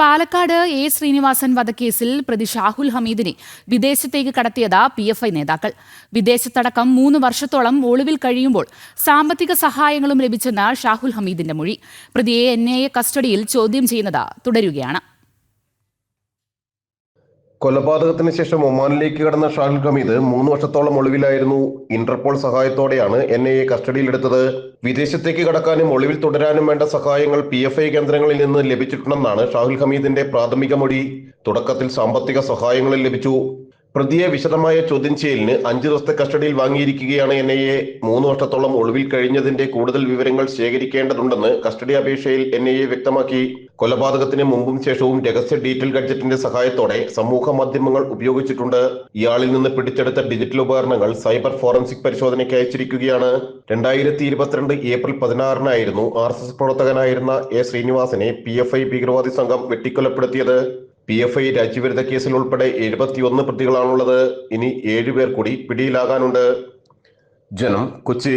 Palakkad A Sreenivasan വധക്കേസിൽ പ്രതി ഷാഹുൽ ഹമീദിനെ വിദേശത്തേക്ക് കടത്തിയത് പി എഫ് ഐ നേതാക്കൾ. വിദേശത്തടക്കം മൂന്ന് വർഷത്തോളം ഒളിവിൽ കഴിയുമ്പോൾ സാമ്പത്തിക സഹായങ്ങളും ലഭിച്ചെന്ന് ഷാഹുൽ ഹമീദിന്റെ മൊഴി. പ്രതിയെ എൻ എ കസ്റ്റഡിയിൽ ചോദ്യം ചെയ്യുന്നത് തുടരുകയാണ്. കൊലപാതകത്തിന് ശേഷം ഒമാനിലേക്ക് കടന്ന ഷാഹുൽ ഹമീദ് മൂന്ന് വർഷത്തോളം ഒളിവിലായിരുന്നു. ഇന്റർപോൾ സഹായത്തോടെയാണ് എൻ ഐ എ കസ്റ്റഡിയിലെടുത്തത്. വിദേശത്തേക്ക് കടക്കാനും ഒളിവിൽ തുടരാനും വേണ്ട സഹായങ്ങൾ പി എഫ് ഐ കേന്ദ്രങ്ങളിൽ നിന്ന് ലഭിച്ചിട്ടുണ്ടെന്നാണ് ഷാഹുൽ ഹമീദിന്റെ പ്രാഥമിക മൊഴി. തുടക്കത്തിൽ സാമ്പത്തിക സഹായങ്ങളും ലഭിച്ചു. പ്രതിയെ വിശദമായ ചോദ്യം ചെയ്യലിന് അഞ്ചു ദിവസത്തെ കസ്റ്റഡിയിൽ വാങ്ങിയിരിക്കുകയാണ് എൻ ഐ എ. മൂന്ന് വർഷത്തോളം ഒളിവിൽ കഴിഞ്ഞതിന്റെ കൂടുതൽ വിവരങ്ങൾ ശേഖരിക്കേണ്ടതുണ്ടെന്ന് കസ്റ്റഡി അപേക്ഷയിൽ എൻ ഐ എ വ്യക്തമാക്കി. കൊലപാതകത്തിന് മുമ്പും ശേഷവും രഹസ്യ ഡീറ്റെയിൽ ഗഡ്ജറ്റിന്റെ സഹായത്തോടെ സമൂഹ മാധ്യമങ്ങൾ ഉപയോഗിച്ചിട്ടുണ്ട്. ഇയാളിൽ നിന്ന് പിടിച്ചെടുത്ത ഡിജിറ്റൽ ഉപകരണങ്ങൾ സൈബർ ഫോറൻസിക് പരിശോധനയ്ക്ക് അയച്ചിരിക്കുകയാണ്. രണ്ടായിരത്തി ഇരുപത്തിരണ്ട് ഏപ്രിൽ പതിനാറിനായിരുന്നു ആർ എസ് എസ് പ്രവർത്തകനായിരുന്ന എ ശ്രീനിവാസനെ പി എഫ് ഐ ഭീകരവാദി സംഘം വെട്ടിക്കൊലപ്പെടുത്തിയത്. പി എഫ് ഐ രാജ്യവിരുദ്ധ കേസിൽ ഉൾപ്പെടെ എഴുപത്തിയൊന്ന് പ്രതികളാണുള്ളത്. ഇനി ഏഴുപേർ കൂടി പിടിയിലാകാനുണ്ട്. ജനം കൊച്ചി.